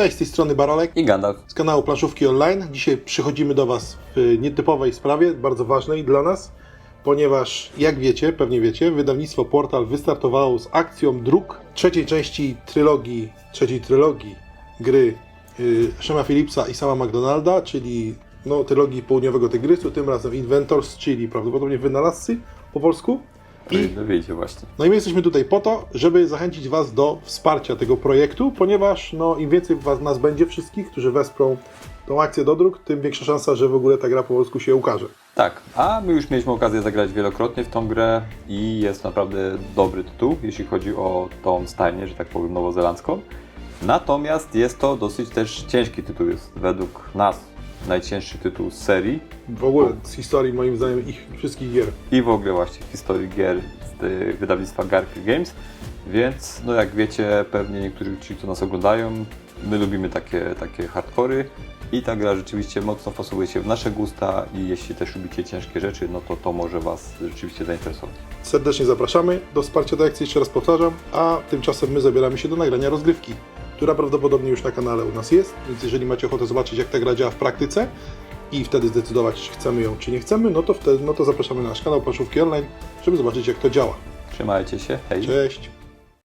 Cześć, z tej strony Barolek I Gandalf. z kanału Planszówki Online. Dzisiaj przychodzimy do Was w nietypowej sprawie, bardzo ważnej dla nas, ponieważ jak wiecie, pewnie wiecie, wydawnictwo Portal wystartowało z akcją dróg trzeciej części trylogii, trzeciej trylogii gry y, Shema Phillipsa i sama McDonalda, czyli no, trylogii Południowego Tygrysu, tym razem Inventors, czyli prawdopodobnie wynalazcy po polsku. I Wiecie właśnie. no i my jesteśmy tutaj po to, żeby zachęcić Was do wsparcia tego projektu, ponieważ no, im więcej was, nas będzie wszystkich, którzy wesprą tą akcję do dróg, tym większa szansa, że w ogóle ta gra po polsku się ukaże. Tak, a my już mieliśmy okazję zagrać wielokrotnie w tą grę i jest naprawdę dobry tytuł, jeśli chodzi o tą stajnię, że tak powiem, nowozelandzką. Natomiast jest to dosyć też ciężki tytuł, jest według nas najcięższy tytuł z serii W ogóle z historii, moim zdaniem, ich wszystkich gier. i w ogóle właśnie historii gier z wydawnictwa Garfield Games. Więc, no jak wiecie, pewnie niektórzy ci, co nas oglądają, my lubimy takie, takie hardkory i ta gra rzeczywiście mocno wpasowuje się w nasze gusta i jeśli też lubicie ciężkie rzeczy, no to to może Was rzeczywiście zainteresować. Serdecznie zapraszamy do wsparcia tej akcji, jeszcze raz powtarzam, a tymczasem my zabieramy się do nagrania rozgrywki, która prawdopodobnie już na kanale u nas jest, więc jeżeli macie ochotę zobaczyć, jak ta gra działa w praktyce i wtedy zdecydować, czy chcemy ją, czy nie chcemy, no to wtedy no to zapraszamy na nasz kanał Planszówki Online, żeby zobaczyć, jak to działa. Trzymajcie się, hej! Cześć!